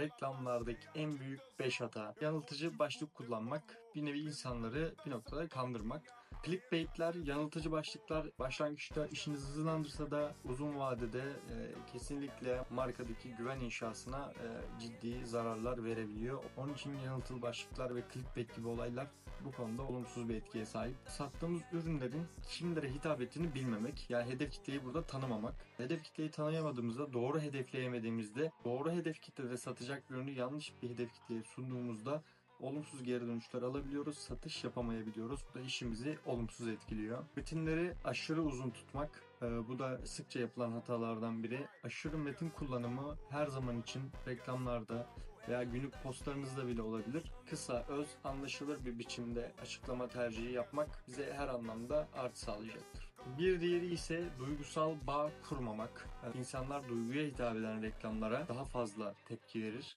reklamlardaki en büyük 5 hata. Yanıltıcı başlık kullanmak, bir nevi insanları bir noktada kandırmak. Clickbaitler, yanıltıcı başlıklar başlangıçta işinizi hızlandırsa da uzun vadede e, kesinlikle markadaki güven inşasına e, ciddi zararlar verebiliyor. Onun için yanıltılı başlıklar ve clickbait gibi olaylar bu konuda olumsuz bir etkiye sahip. Sattığımız ürünlerin kimlere hitap ettiğini bilmemek, yani hedef kitleyi burada tanımamak. Hedef kitleyi tanıyamadığımızda, doğru hedefleyemediğimizde, doğru hedef kitlede satacak bir ürünü yanlış bir hedef kitleye sunduğumuzda olumsuz geri dönüşler alabiliyoruz, satış yapamayabiliyoruz. Bu da işimizi olumsuz etkiliyor. Metinleri aşırı uzun tutmak, e, bu da sıkça yapılan hatalardan biri. Aşırı metin kullanımı her zaman için reklamlarda veya günlük postlarınızda bile olabilir. Kısa, öz, anlaşılır bir biçimde açıklama tercihi yapmak bize her anlamda artı sağlayacaktır. Bir diğeri ise duygusal bağ kurmamak. Yani insanlar duyguya hitap eden reklamlara daha fazla tepki verir.